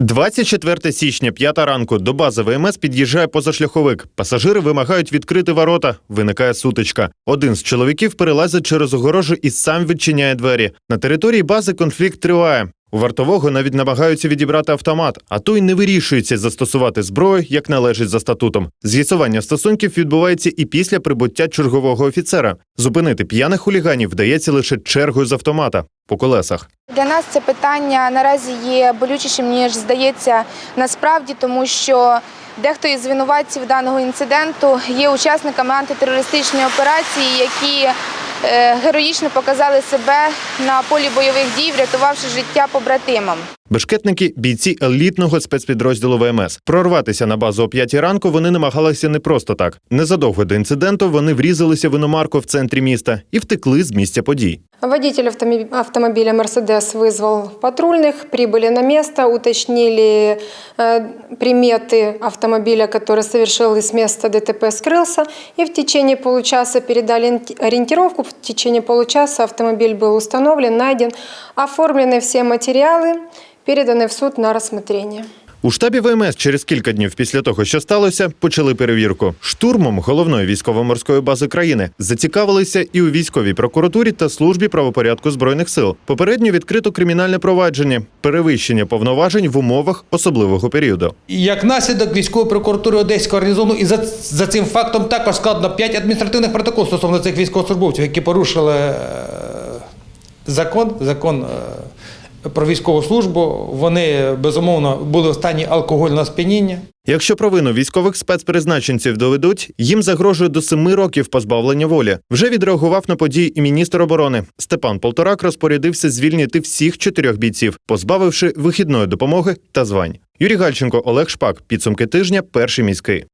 24 січня, 5 ранку, до бази ВМС під'їжджає позашляховик. Пасажири вимагають відкрити ворота. Виникає сутичка. Один з чоловіків перелазить через огорожу і сам відчиняє двері. На території бази конфлікт триває. У вартового навіть намагаються відібрати автомат, а той не вирішується застосувати зброю, як належить за статутом. З'ясування стосунків відбувається і після прибуття чергового офіцера. Зупинити п'яних хуліганів вдається лише чергою з автомата по колесах. Для нас це питання наразі є болючішим, ніж здається насправді, тому що дехто із винуватців даного інциденту є учасниками антитерористичної операції, які героїчно показали себе на полі бойових дій, врятувавши життя побратимам. Бешкетники бійці елітного спецпідрозділу ВМС. Прорватися на базу о 5 ранку вони намагалися не просто так. Незадовго до інциденту вони врізалися в іномарку в центрі міста і втекли з місця подій. Водитель автоми- автомобиля «Мерседес» вызвал патрульных, прибыли на место, уточнили э, приметы автомобиля, который совершил из места ДТП, скрылся. И в течение получаса передали ориенти- ориентировку. В течение получаса автомобиль был установлен, найден, оформлены все материалы, переданы в суд на рассмотрение. У штабі ВМС через кілька днів після того, що сталося, почали перевірку. Штурмом головної військово-морської бази країни зацікавилися і у військовій прокуратурі та службі правопорядку збройних сил. Попередньо відкрито кримінальне провадження, перевищення повноважень в умовах особливого періоду. І Як наслідок військової прокуратури Одеського гарнізону, і за, за цим фактом також складено 5 адміністративних протоколів стосовно цих військовослужбовців, які порушили е, закон, закон е, про військову службу. Вони безумовно були в стані алкогольного сп'яніння. Якщо провину військових спецпризначенців доведуть, їм загрожує до семи років позбавлення волі. Вже відреагував на події і міністр оборони. Степан Полторак розпорядився звільнити всіх чотирьох бійців, позбавивши вихідної допомоги та звань. Юрій Гальченко, Олег Шпак. Підсумки тижня. Перший міський.